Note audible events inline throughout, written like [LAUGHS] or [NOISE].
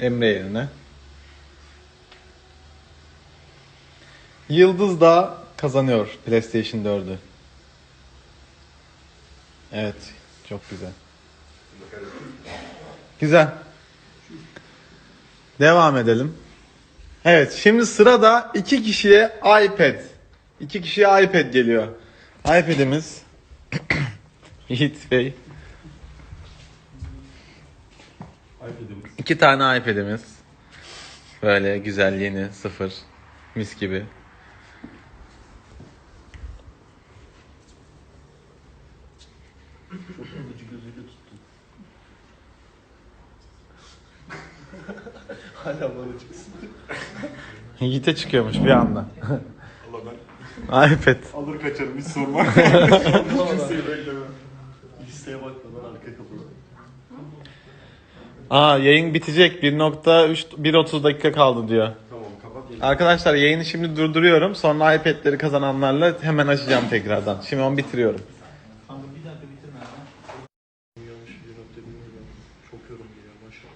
Emre yerine. Yıldız da kazanıyor PlayStation 4'ü. Evet, çok güzel. Güzel. Devam edelim. Evet, şimdi sırada iki kişiye iPad. İki kişiye iPad geliyor. iPad'imiz [CLEARS THROAT] Yiğit Bey. iPad'imiz. İki tane iPad'imiz. Böyle güzel yeni sıfır mis gibi. Hala bana çıksın. Yiğit'e çıkıyormuş bir anda. Allah ben iPad. alır kaçarım hiç sorma. [LAUGHS] Kimseyi bekleme. Listeye bakmadan arka kapıda. Aa yayın bitecek. 1.3 1.30 dakika kaldı diyor. Tamam kapat yeni. Arkadaşlar yayını şimdi durduruyorum. Sonra iPad'leri kazananlarla hemen açacağım tekrardan. Şimdi onu bitiriyorum. Kanka bir dakika bitirme hemen. Yanlış bir nokta bilmiyorum. Çok yoruldu ya maşallah.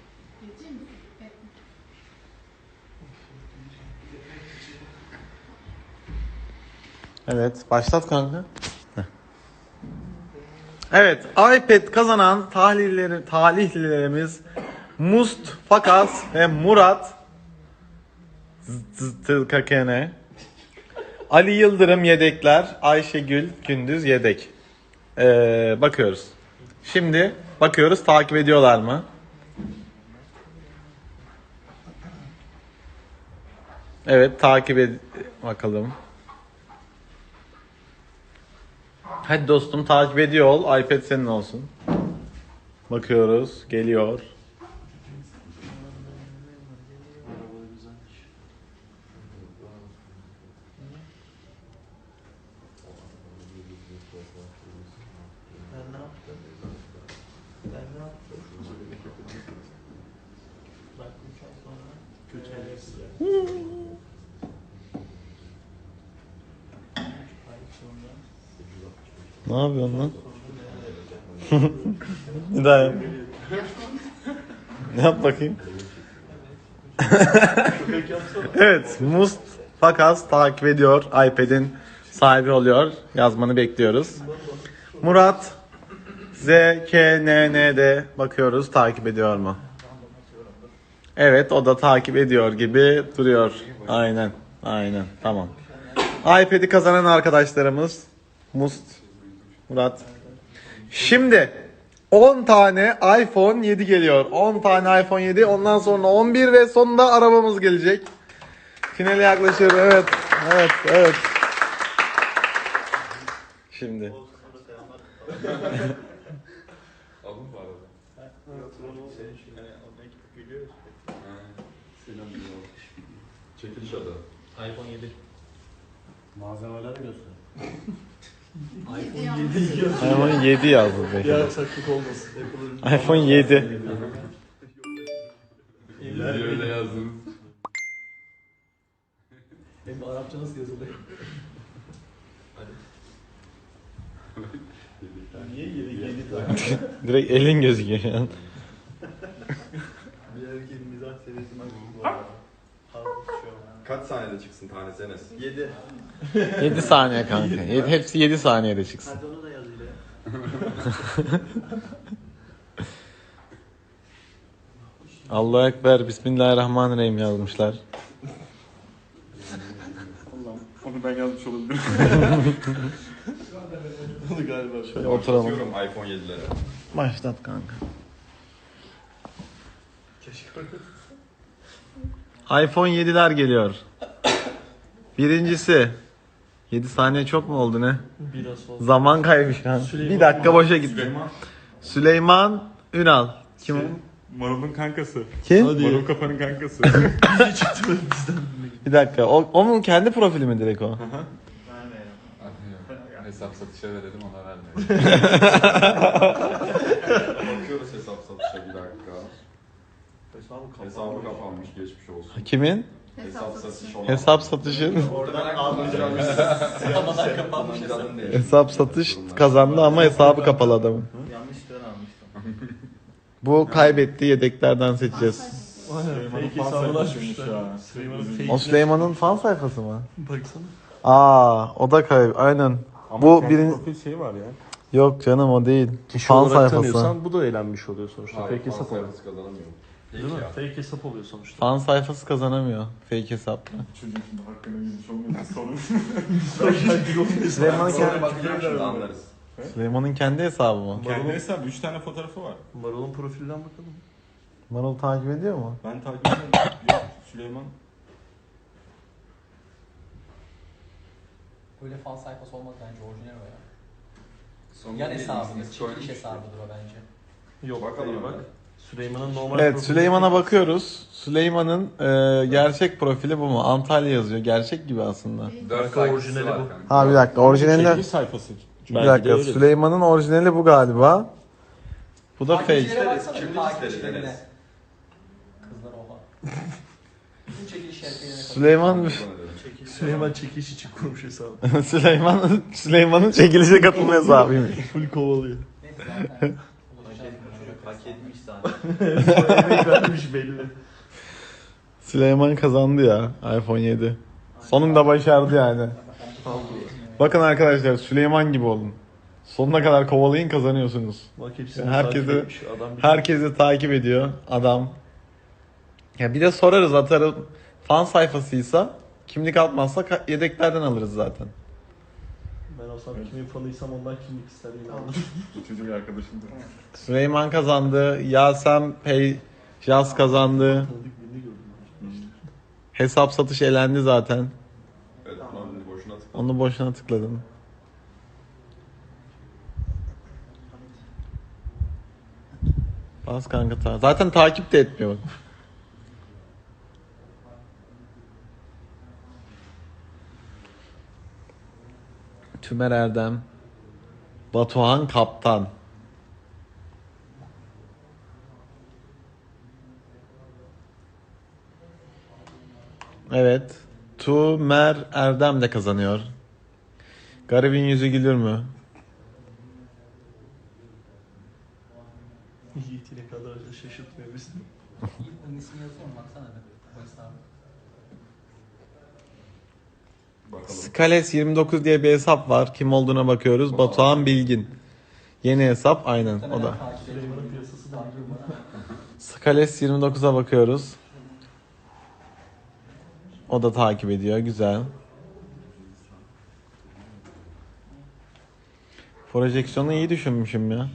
Evet, başlat kanka. Evet, iPad kazanan talihleri, talihlilerimiz Must, Fakas ve Murat Kakene. Ali Yıldırım yedekler, Ayşegül Gündüz yedek. Ee, bakıyoruz. Şimdi bakıyoruz takip ediyorlar mı? Evet, takip ed bakalım. Hadi dostum takip ediyor ol. iPad senin olsun. Bakıyoruz. Geliyor. Arabalar güzelmiş. Ben ne yaptım? Ben ne yaptım? Bak 3 ay sonra Kötü ailesi. üç ay sonra Ne yapıyorsun lan? [LAUGHS] Bir daha yap. Ne yap bakayım? [LAUGHS] Evet, Must Fakas takip ediyor. iPad'in sahibi oluyor. Yazmanı bekliyoruz. Murat ZKNN'de bakıyoruz. Takip ediyor mu? Evet, o da takip ediyor gibi duruyor. Aynen, aynen. Tamam. iPad'i kazanan arkadaşlarımız Must, Murat. Şimdi 10 tane iPhone 7 geliyor. 10 tane iPhone 7. Ondan sonra 11 ve sonunda arabamız gelecek. Finale yaklaşıyor. Evet. Evet. Evet. Şimdi. Çekiliş adı. iPhone 7. Malzemeler göster. [LAUGHS] iPhone 7 yazdı Bir be. aksaklık olmasın. Apple'ın iPhone 7. Niye öyle yazdınız? Hem Arapça nasıl yazılıyor? Niye yedi yedi tane? [LAUGHS] Direkt elin gözüküyor şu an. Bir erkeğin mizah seviyesi maksimum var. Harbi şu an. Kaç saniyede çıksın tanesi Enes? 7. 7 saniye kanka. Yedi- Hepsi 7 saniyede çıksın. Hadi onu da yaz ile. [LAUGHS] Allahu Ekber, Bismillahirrahmanirrahim yazmışlar. Allah'ım onu ben yazmış olabilirim. [LAUGHS] onu galiba. Şöyle oturalım. Başlatıyorum iPhone 7'lere. Başlat kanka. Keşke iPhone 7'ler geliyor. Birincisi 7 saniye çok mu oldu ne? Biraz fazla. Zaman kaybı şu an. Bir dakika boşa gitti. Süleyman Ünal. Kim o? Marul'un kankası. Kim? Marul kafanın kankası. [LAUGHS] Bizi çıktı bizden. Bir dakika. O, o mu kendi profili mi direkt o? Vermeyelim. Hesap satışa verelim ona vermeyelim. [LAUGHS] [LAUGHS] Bakıyoruz hesap satışa bir dakika. Hesabı kapalı. Hesabı kapanmış geçmiş olsun. Kimin? Hesap satışı olan. Hesap satışı. Oradan almayacağım. Sinemadan kapanmış hesap. Değil. Hesap satış kazandı ama hesabı kapalı adamın. Yanlış tören almıştım. Bu kaybettiği yedeklerden seçeceğiz. Süleyman'ın fan sayfasıymış ya. Süleyman'ın O fan sayfası mı? Baksana. Aa, o da kayıp. Aynen. Ama Bu kendi birin- profil şeyi var ya. Yok canım o değil. Kişi fan olarak sayfası. tanıyorsan bu da eğlenmiş oluyor sonuçta. Hayır, fake fan sayfası kazanamıyor. Değil mi? Fake ya. Fake hesap oluyor sonuçta. Fan sayfası kazanamıyor. Fake hesapla. Çocuğun şimdi hakkına girmiş olmuyor. Sorun. Süleyman'ın Sonra kendi, bakacağım şimdi anlarız. Süleyman'ın kendi hesabı mı? Kendi hesabı 3 tane fotoğrafı var. Marul'un profilinden bakalım. Marul takip ediyor mu? Ben takip ediyorum. Yok Süleyman. Böyle fan sayfası olmaz bence orijinal o ya. Son Yan hesabımız, çekiliş hesabıdır o bence. Yok Bakalım iyi bak. hemen. Süleyman'ın normal Evet profili- Süleyman'a bakıyoruz. Süleyman'ın e, gerçek profili bu mu? Antalya yazıyor. Gerçek gibi aslında. Dört Kanka orijinali var bu. kanka. Ha bir dakika orijinalinde Çekiliş sayfası. bir Belki de dakika öyledir. Süleyman'ın orijinali bu galiba. Bu da fake. Takipçilere baksana, Kimlik takipçilerine. isteriz, Kızlar oha. [LAUGHS] Bütün çekiliş şeriflerine katılıyor. Süleyman. Süleyman çekiş için kurmuş hesabı. [LAUGHS] Süleyman Süleyman'ın çekilişe katılma hesabıymış. Full kovalıyor. Neyse zaten. ulaşacağız bu çocuğa. Hak etmiş zaten. Emek vermiş belli. Süleyman kazandı ya iPhone 7. Sonunda başardı yani. Bakın arkadaşlar Süleyman gibi olun. Sonuna kadar kovalayın kazanıyorsunuz. Bak hepsini Herkesi- takip etmiş. Adam bir- Herkesi takip ediyor adam. Ya bir de sorarız atarım fan sayfasıysa kimlik atmazsa ka- yedeklerden alırız zaten. Olsam kimin fanıysam ondan kimlik ister yine alırım. Bu çocuk arkadaşımdı. Süleyman kazandı. Yasem Pey Jaz kazandı. Hesap satış elendi zaten. Evet, onu boşuna tıkladım. Onu boşuna tıkladım. Bas kanka ta. Zaten takip de etmiyor bak. Tümer Erdem. Batuhan Kaptan. Evet. Tümer Erdem de kazanıyor. Garibin yüzü gülür mü? Yiğit yine kadar da şaşırtmıyor bizi. İyi, Onun ismini yazıyor mu? Baksana. O hesabı. Bakalım. Skales 29 diye bir hesap var. Kim olduğuna bakıyoruz. Batuhan Bilgin. Yeni hesap aynen o da. Skales 29'a bakıyoruz. O da takip ediyor. Güzel. Projeksiyonu iyi düşünmüşüm ya.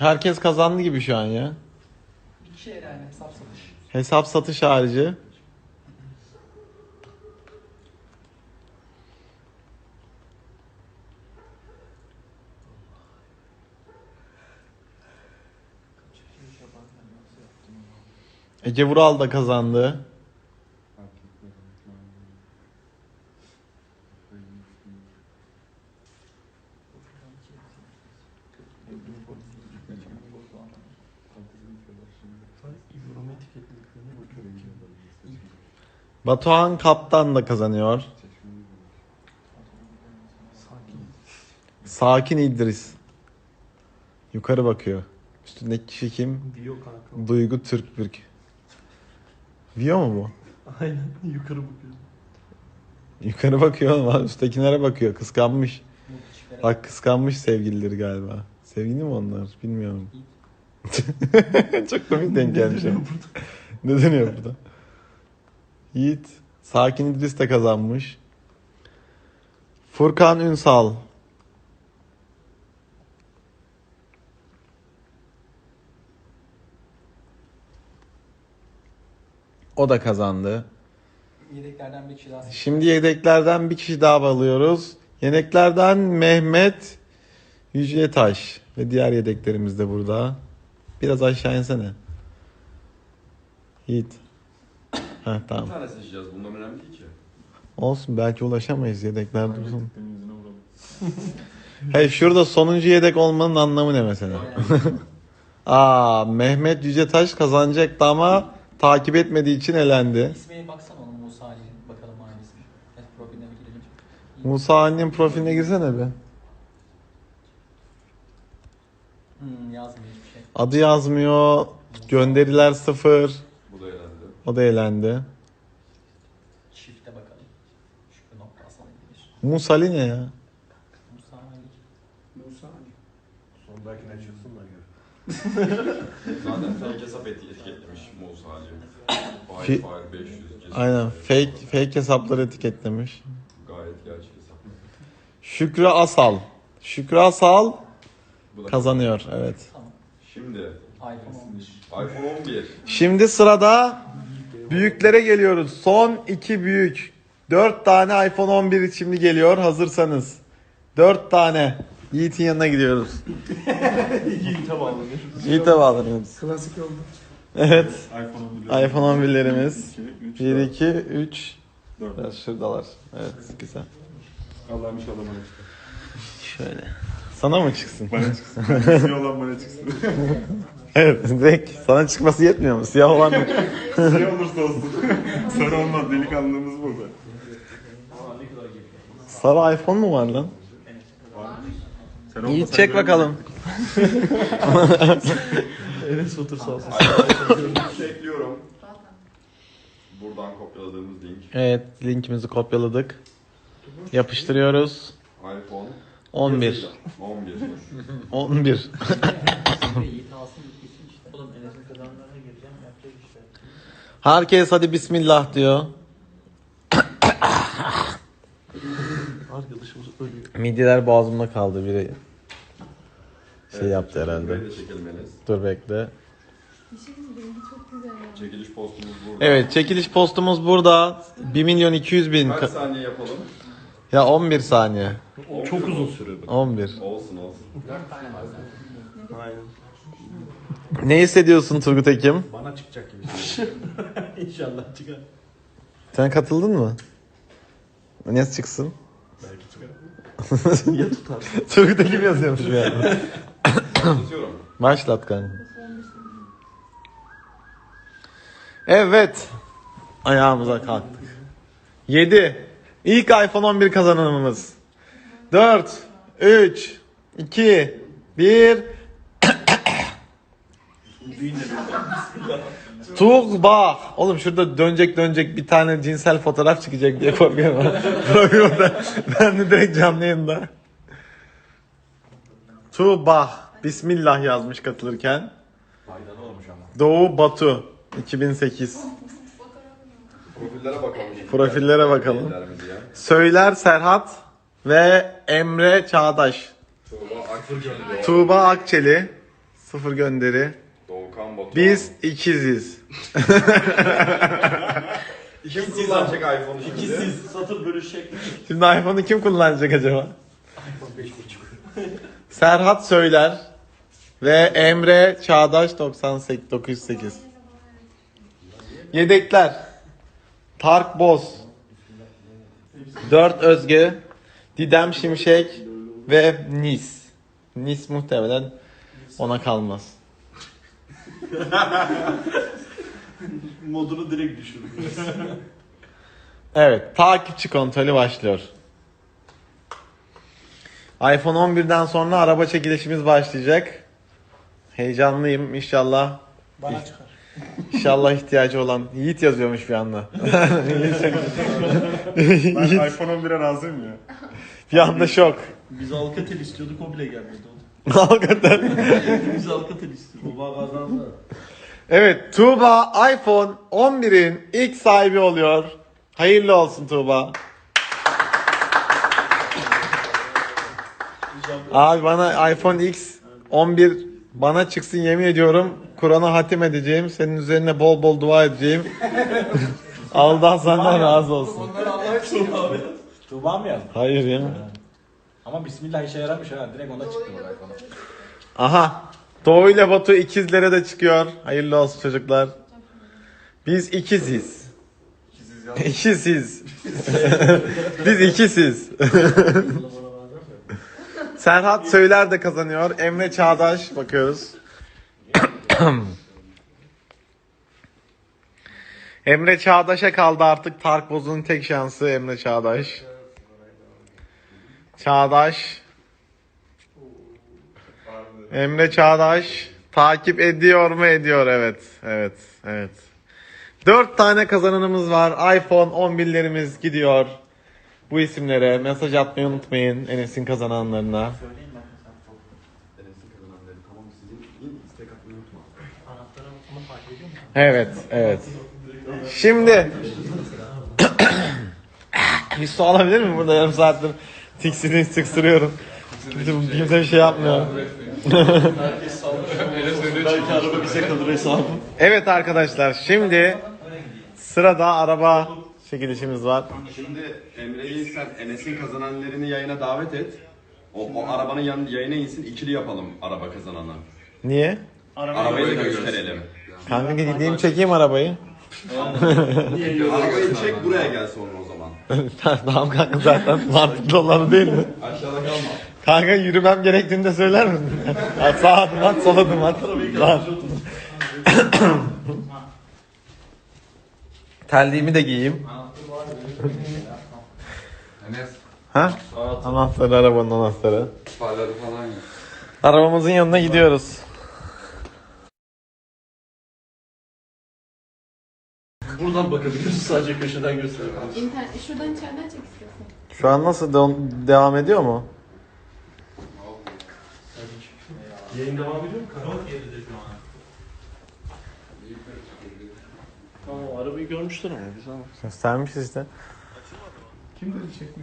Herkes kazandı gibi şu an ya. Bir kişi yani hesap satış. Hesap satış harici. Ece Vural da kazandı. Yorum etiketlediklerine bakıyorum. Batuhan Kaptan da kazanıyor. Sakin. İdris. Yukarı bakıyor. Üstündeki kişi kim? Diyor kanka. Duygu Türkbürk. Vio mu bu? Aynen yukarı bakıyor. Yukarı bakıyor ama üsttekilere bakıyor. Kıskanmış. Bak kıskanmış sevgilileri galiba. Sevgili mi onlar? Bilmiyorum. [LAUGHS] Çok komik denk gelmiş. ama. ne dönüyor burada? Yiğit. Sakin İdris de kazanmış. Furkan Ünsal. O da kazandı. Yedeklerden bir kişi daha. Şimdi yedeklerden bir kişi daha alıyoruz. Yedeklerden Mehmet Yücetaş ve diğer yedeklerimiz de burada. Biraz aşağı insene. Yiğit. Bir tamam. tane seçeceğiz. Bundan önemli değil ki. Olsun belki ulaşamayız yedekler dursun. Senin yüzüne vuralım. Hey şurada sonuncu yedek olmanın anlamı ne mesela? [LAUGHS] Aa Mehmet Yücetaş kazanacaktı ama takip etmediği için elendi. İsmine baksana onun Musa Ali. Bakalım. Evet profiline bir Musa annenin profiline girsene bir. Hmm, yazmıyor hiçbir şey. Adı yazmıyor. Gönderiler sıfır. Da elendi. O da eğlendi. Çifte bakalım. Şükrü nokta Hasan gelir. Musa Ali ne ya? Musa Ali. Sondakine çıksın da gör. [LAUGHS] Zaten fake hesap eti- etiketlemiş Musa Ali. Fi- Fire Fire 500. Cesur Aynen fake fake hesapları etiketlemiş. Gayet gerçek hesap. Şükrü Asal. Şükrü Asal Bu da kazanıyor evet. Tamam. Şimdi iPhone 11. iPhone 11. Şimdi sırada büyüklere geliyoruz. Son iki büyük. Dört tane iPhone 11 şimdi geliyor hazırsanız. Dört tane. Yiğit'in yanına gidiyoruz. Yiğit'e bağlanır. Yiğit'e bağlanıyoruz. Klasik oldu. Evet. iPhone 11. iPhone 11'lerimiz. 3, 1, 2, 3. 4. Biraz şuradalar. Evet güzel. Allah'ım inşallah bana çıksın. Şöyle. Sana mı çıksın? Bana çıksın. Siyah [LAUGHS] olan bana çıksın. [LAUGHS] Evet. Direkt sana çıkması yetmiyor mu? Siyah olan mı? Siyah olursa olsun. [LAUGHS] Sarı olmaz. Delikanlılığımız burada. Sarı iPhone mu var lan? Sen İyi çek bakalım. [LAUGHS] Enes Batur sağ olsun. ekliyorum. Buradan kopyaladığımız link. Evet linkimizi kopyaladık. Yapıştırıyoruz. iPhone 11. 11. 11. Yiğit alsın gitsin işte. Oğlum Enes'in kazanlarına gireceğim yapacak işte. Herkes hadi bismillah diyor. Arkadaşımız ölüyor. Midyeler boğazımda kaldı biri. Şey yaptı herhalde. Burayı da çekelim Enes. Dur bekle. Diyeyim, benimki çok güzel ya. Çekiliş postumuz burada. Evet çekiliş postumuz burada. 1 milyon 200 bin. Kaç ka- saniye yapalım? Ya 11 saniye. Çok uzun sürüyor. 11. Olsun olsun. 4 tane var zaten. Aynen. Ne hissediyorsun Turgut Ekim? Bana çıkacak gibi. [LAUGHS] İnşallah çıkar. Sen katıldın mı? Ne çıksın? Belki çıkar. [LAUGHS] ya tutar. Turgut Ekim yazıyormuş bir yerde. Tutuyorum. Başlat kanka. Evet. Ayağımıza kalktık. 7. İlk iPhone 11 kazananımız. 4, 3, 2, 1. Tuğba. Oğlum şurada dönecek dönecek bir tane cinsel fotoğraf çıkacak diye korkuyorum. [LAUGHS] Programda. ben de direkt canlı yayında. Tuğba. Bismillah yazmış katılırken. Faydalı olmuş ama. Doğu Batu 2008. Profillere bakalım. Profillere bakalım. Söyler Serhat ve Emre Çağdaş. Tuğba gönderiyor. Tuğba Akçeli sıfır gönderi. Doğukan Batuhan. Biz ikiziz. [LAUGHS] Kim kullanacak iPhone'u şimdi? İkisiz satır bölüşecek. Şimdi iPhone'u kim kullanacak acaba? iPhone 5.5. [LAUGHS] Serhat Söyler ve Emre Çağdaş 98 908. Yedekler. Tark Boz. 4 Özge. Didem Şimşek ve Nis. Nis muhtemelen ona kalmaz. [LAUGHS] Modunu direkt düşürür. Evet, takipçi kontrolü başlıyor. iPhone 11'den sonra araba çekilişimiz başlayacak. Heyecanlıyım inşallah. Bana çıkar. İnşallah ihtiyacı olan Yiğit yazıyormuş bir anda. Ben iPhone 11'e razıyım ya. bir anda şok. Biz Alcatel istiyorduk o bile gelmedi. [LAUGHS] Hakikaten. Biz Alcatel istiyorduk. Baba kazandı. evet, Tuğba iPhone 11'in ilk sahibi oluyor. Hayırlı olsun Tuğba. Abi bana iPhone X 11 bana çıksın yemin ediyorum. Kur'an'a hatim edeceğim. Senin üzerine bol bol dua edeceğim. [LAUGHS] Allah senden razı olsun. Tuğba mı yazdın? Hayır ya. Ama bismillah işe yaramış ha. Direkt ona çıktı iPhone'a. Aha. Doğu ile Batu ikizlere de çıkıyor. Hayırlı olsun çocuklar. Biz ikiziz. İkisiz. [LAUGHS] Biz ikisiz. [LAUGHS] Serhat Söyler de kazanıyor. Emre Çağdaş bakıyoruz. [CLEARS THROAT] Emre Çağdaş'a kaldı artık. Tark Boz'un tek şansı Emre Çağdaş. Çağdaş. Emre Çağdaş takip ediyor mu ediyor evet evet evet. 4 tane kazananımız var. iPhone 11'lerimiz gidiyor. Bu isimlere mesaj atmayı unutmayın Enes'in kazananlarına. Söyleyin bakın sen. Enes'in kazananları tamam sizin in istek atmayı unutma. Anahtarı fark ediyor musun? Evet evet. Şimdi [COUGHS] bir su alabilir miyim burada yarım saattir tiksini tıksırıyorum. Kimse, kimse bir şey yapmıyor. Belki araba bize kalır hesabı. Evet arkadaşlar şimdi sırada araba çekilişimiz var. Şimdi Emre'yi sen Enes'in kazananlarını yayına davet et. O, o arabanın yan, yayına insin ikili yapalım araba kazananı. Niye? Arabayı da gösterelim. Kanka gideyim çekeyim arabayı. Arabayı çek buraya gel sonra. Tamam kanka zaten mantıklı olanı değil mi? Aşağıda kalma. Kanka yürümem gerektiğini de söyler misin? Ya sağ adım at, sol adım at. Lan. [COUGHS] Terliğimi de giyeyim. Enes Ha? Anahtarı arabanın anahtarı. farları falan yok. Arabamızın yanına gidiyoruz. Buradan bakabiliriz sadece köşeden gösterelim. İnternet, şuradan içeriden çek istiyorsan. Şu an nasıl de- devam ediyor mu? Yayın devam ediyor mu? Çok Tamam arabayı görmüşler ama güzel. Göstermiş işte.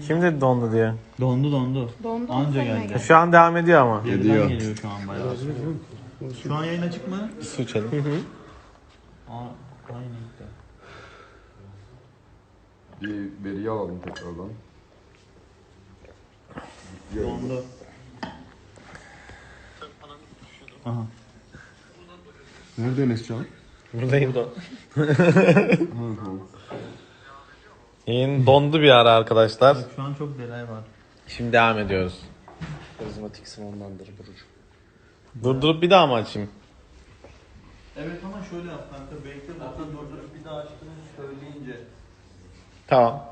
Kim dedi dondu diye. Dondu dondu. Dondu. Anca geldi. gel. Şu an devam ediyor ama. Geriden geliyor şu an bayağı. Şu an yayın açık mı? Su içelim. Aa, de. Bir veriyi alalım tekrardan. Dondu. Aha. Nerede Enes Can? Buradayım. Tamam. [LAUGHS] Yayın dondu bir ara arkadaşlar. Şu an çok delay var. Şimdi devam ediyoruz. Karizmatiksin ondandır Burcu. Durdurup bir daha mı açayım? Evet ama şöyle yap kanka bekle zaten durdurup bir daha açtığını söyleyince. Tamam.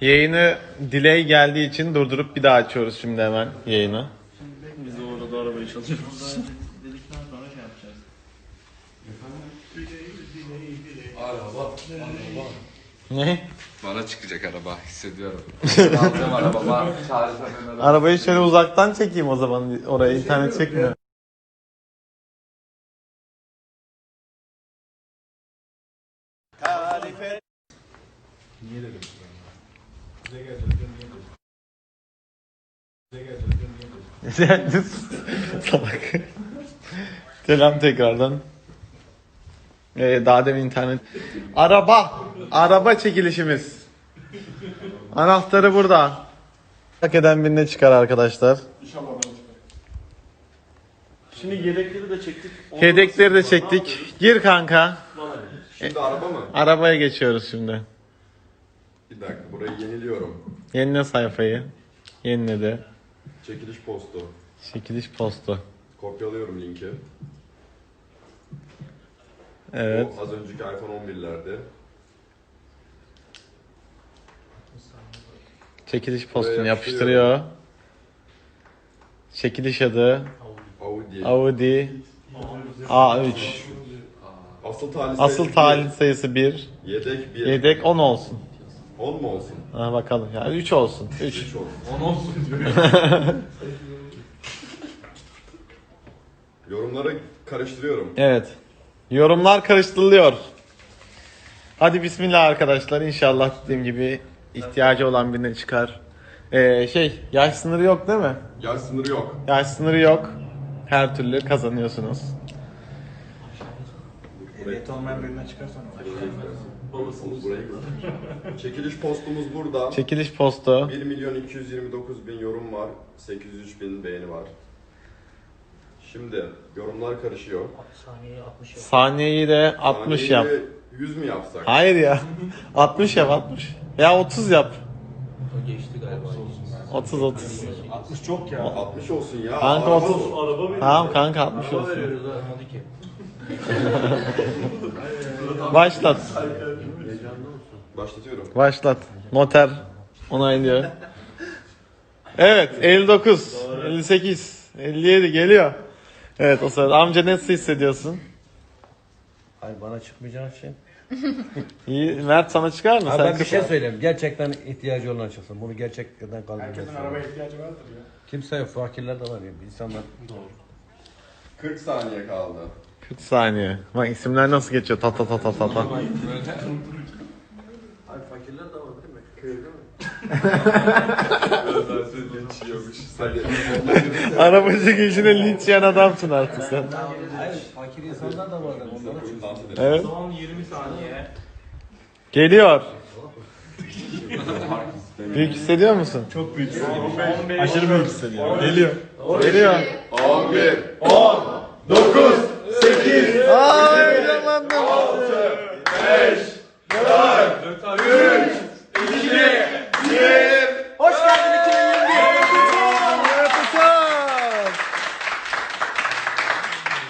Yayını delay geldiği için durdurup bir daha açıyoruz şimdi hemen yayını. Biz de orada da arabayı çalışıyoruz. Burada dedikten sonra şey yapacağız. Ne? Bana çıkacak araba hissediyorum. [LAUGHS] Alacağım arabama çağırsam araba. Arabayı şöyle uzaktan çekeyim o zaman. Oraya internet çekmiyor. [LAUGHS] Salak. Selam tekrardan. Ee, daha demin internet. Araba. Araba çekilişimiz. Anahtarı burada. Hak eden birine çıkar arkadaşlar. Şimdi yedekleri de çektik. Ondan Yedekleri de sonra çektik. Gir kanka. Bana verin. Şimdi araba mı? Arabaya geçiyoruz şimdi. Bir dakika burayı yeniliyorum. Yenile sayfayı. Yeniledi. Çekiliş postu. Çekiliş postu. Kopyalıyorum linki. Evet. O az önceki iPhone 11'lerde. Çekiliş postunu yapıştırıyor. Çekiliş adı Audi. Audi A3. Asıl talih Asıl sayısı talih sayısı 1. bir. Yedek 1. Yedek 10 olsun. 10 mu olsun? Ha bakalım. Yani 3 olsun. 3. 3 olsun. 10 olsun diyor. [LAUGHS] Yorumları karıştırıyorum. Evet. Yorumlar karıştırılıyor. Hadi bismillah arkadaşlar. İnşallah dediğim gibi ihtiyacı olan birine çıkar. Ee, şey yaş sınırı yok değil mi? Yaş sınırı yok. Yaş sınırı yok. Her türlü kazanıyorsunuz. Ehliyet olmayan birine çıkarsan. Babasımız burayı [LAUGHS] Çekiliş postumuz burada. Çekiliş postu. 1 milyon 229 bin yorum var. 803 bin beğeni var. Şimdi yorumlar karışıyor. Saniyeye 60 yap. Saniyeyi de 60 yap. Saniyeyi 100 mü yapsak? Hayır ya. 60 yap 60. Ya 30 yap. O geçti galiba. 30 30. 60 çok ya. 60 olsun ya. Kanka Araba 30. bu. Araba. Tamam kanka 60 Araba olsun. veriyoruz ha. Olmadı ki. [LAUGHS] Başlat. Başlatıyorum. Başlat. Noter onaylıyor. Evet 59, 58, 57 geliyor. Evet o sırada amca nasıl hissediyorsun? Hayır bana çıkmayacak şey. [LAUGHS] İyi, Mert sana çıkar mı? Abi Sen ben bir şey söyleyeyim. Gerçekten ihtiyacı olan çıksın. Bunu gerçekten kalbimden Herkesin arabaya ihtiyacı vardır ya. Kimse yok. Fakirler de var ya. İnsanlar. 40 saniye kaldı. 40 saniye. Bak isimler nasıl geçiyor? Ta ta ta ta ta ta. Abi fakirler de var değil mi? Köyde mi? Arabacı işine linç yiyen adamsın artık sen. Hayır fakir insanlar da var. Onlara. Evet. Son 20 saniye. Geliyor. Büyük hissediyor musun? Çok büyük hissediyorum. Aşırı büyük hissediyorum. Geliyor. Geliyor. 11, Aa heyecanlandım. Hoş geldin 2021. Mehmet Uçar.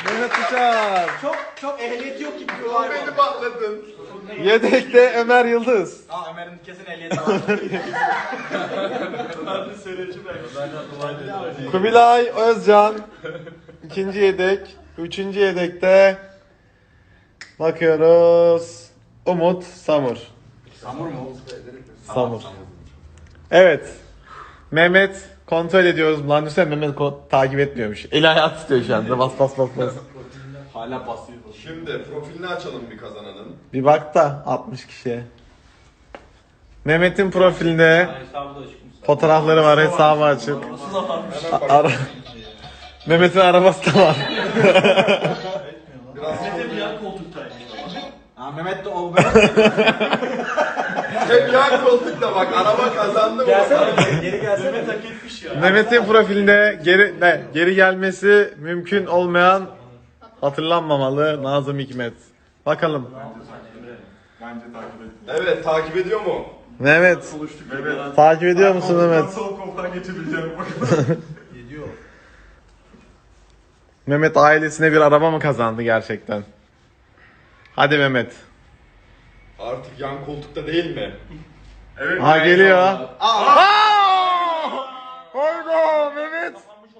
Mehmet Uçar. Çok çok ehliyet yok gibi var. Beni patladın. Yedekte Ömer Yıldız. Aa Ömer'in kesin ehliyeti var. [LAUGHS] Hadi seyirci belki. Kubilay Özcan. ikinci yedek. Üçüncü yedekte bakıyoruz. Umut Samur. Samur mu? Samur. Evet. Mehmet kontrol ediyoruz. Lan düşünsene Mehmet ko- takip etmiyormuş. Eli ayağı tutuyor şu anda. Bas bas bas bas. Hala basıyor. Şimdi profilini açalım bir kazananın. Bir bak da 60 kişiye. Mehmet'in profilinde fotoğrafları var. Hesabı açık. Ara- Mehmet'in arabası da var. Mehmet'e bir yan. Aa Mehmet de o Hep yan koltukta bak araba kazandı mı? geri gelsene. Mehmet hak etmiş ya. Mehmet'in profilinde geri ne, geri gelmesi mümkün olmayan hatırlanmamalı Nazım Hikmet. Bakalım. Bence takip et. Evet takip ediyor mu? Mehmet Konuştuk. Evet. takip ediyor musun Mehmet? Sol koltuktan geçebileceğim bakalım. [LAUGHS] Mehmet ailesine bir araba mı kazandı gerçekten? Hadi Mehmet. Artık yan koltukta değil mi? Evet. Ha geliyor. Aa! Hayda Mehmet.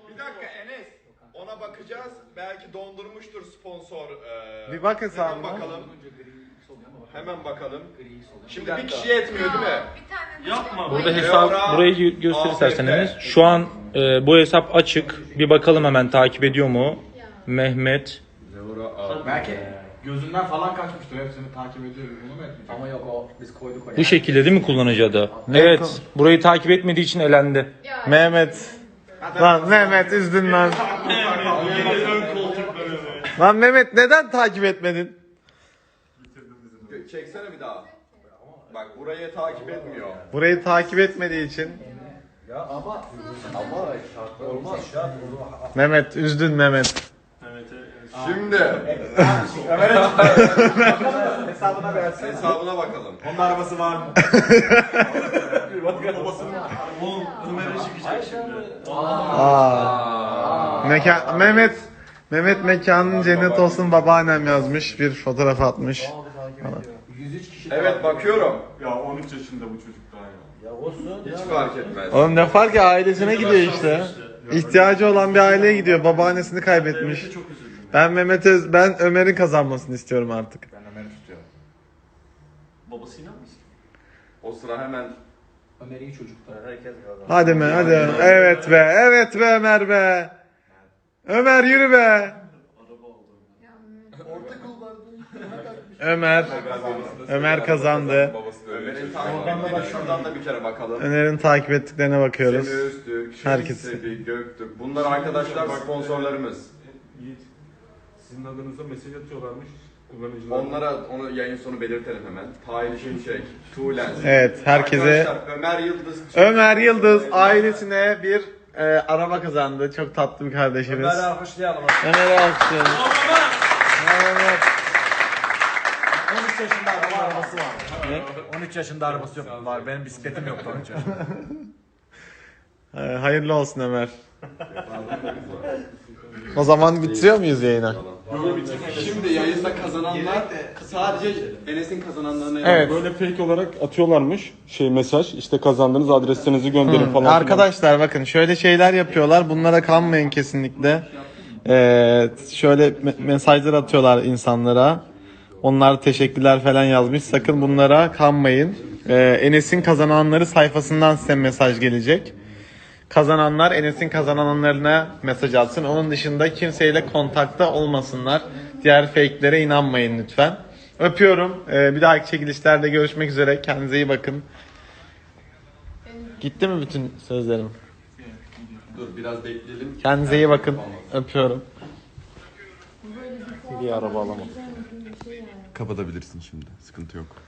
Bir dakika Enes. Ona bakacağız. Belki dondurmuştur sponsor. Ee, Bir bak Hemen hesabına. bakalım. Hemen bakalım. Şimdi bir kişiye etmiyor değil mi? Bir tane Yapma. Burada hesap burayı gö- göster. Şu an e, bu hesap açık. Bir bakalım hemen takip ediyor mu? Mehmet. Belki gözünden falan kaçmıştır. Hepsini takip ediyor. Bunu mu etmiş? Ama yok o. Biz koyduk oraya. Bu şekilde değil mi kullanıcı adı? Ne Evet. ko- Burayı takip etmediği için elendi. Ya, Mehmet. Lan Mehmet üzdün lan. Lan Mehmet neden takip etmedin? Çeksene bir daha. Bak burayı takip etmiyor. Burayı takip etmediği için. Ya ama ama şartlar olmaz. Şart. Mehmet üzdün Mehmet. Mehmet'e Şimdi Hesabına versin. hesabına bakalım. Onun arabası var mı? Oğlum Ömer'e çıkacak şimdi. Aa. Mekan Mehmet Mehmet mekanın cennet olsun babaannem yazmış bir fotoğraf atmış. 103 kişi. Evet bakıyorum. Ya 13 yaşında bu çocuk ya. Olsun. Hiç fark etmez. Oğlum ne fark ya ailesine gidiyor işte. İhtiyacı olan bir aileye gidiyor. Babaannesini kaybetmiş. Mehmet'e çok üzüldüm. Ben Mehmet'e ben Ömer'in kazanmasını istiyorum artık. Ben Ömer'i tutuyorum. Babası inan mısın? O sıra hemen Ömer iyi çocuklar. Herkes kazanır. Hadi mi hadi. Evet be. Evet be Ömer be. Ömer yürü be. [LAUGHS] Ömer Ömer kazandı. Ömer'in takip şuradan da bir kere bakalım. Ömer'in takip ettiklerine bakıyoruz. Öztürk, Herkes. Herkes. Sebi, Göktürk. Bunlar arkadaşlar sponsorlarımız. Yiğit. Sizin adınıza mesaj atıyorlarmış kullanıcılar. Onlara onu yayın sonu belirtelim hemen. Tahir Şimşek, Tuğlen. Evet herkese Arkadaşlar Ömer Yıldız. Ömer Yıldız ailesine bir e, araba kazandı. Çok tatlı bir kardeşimiz. Ömer'i alkışlayalım. Ömer'i alkışlıyoruz. Evet. 13 yaşında araba arabası var. 13 yaşında arabası yok. Var. Benim bisikletim yoktu 13 yaşında. [LAUGHS] E, hayırlı olsun Ömer. O zaman bitiriyor muyuz yayını? Şimdi yayında kazananlar sadece Enes'in kazananlarına Evet. Böyle fake olarak atıyorlarmış şey mesaj. İşte kazandığınız adreslerinizi gönderin falan. filan. Arkadaşlar bakın şöyle şeyler yapıyorlar. Bunlara kanmayın kesinlikle. Ee, şöyle me- mesajlar atıyorlar insanlara. Onlar teşekkürler falan yazmış. Sakın bunlara kanmayın. Ee, Enes'in kazananları sayfasından size mesaj gelecek. Kazananlar Enes'in kazananlarına mesaj atsın. Onun dışında kimseyle kontakta olmasınlar. Diğer fake'lere inanmayın lütfen. Öpüyorum. Ee, bir dahaki çekilişlerde görüşmek üzere. Kendinize iyi bakın. Gitti mi bütün sözlerim? Dur biraz bekleyelim. Kendinize iyi bakın. Öpüyorum. Bir araba alamam. Kapatabilirsin şimdi. Sıkıntı yok.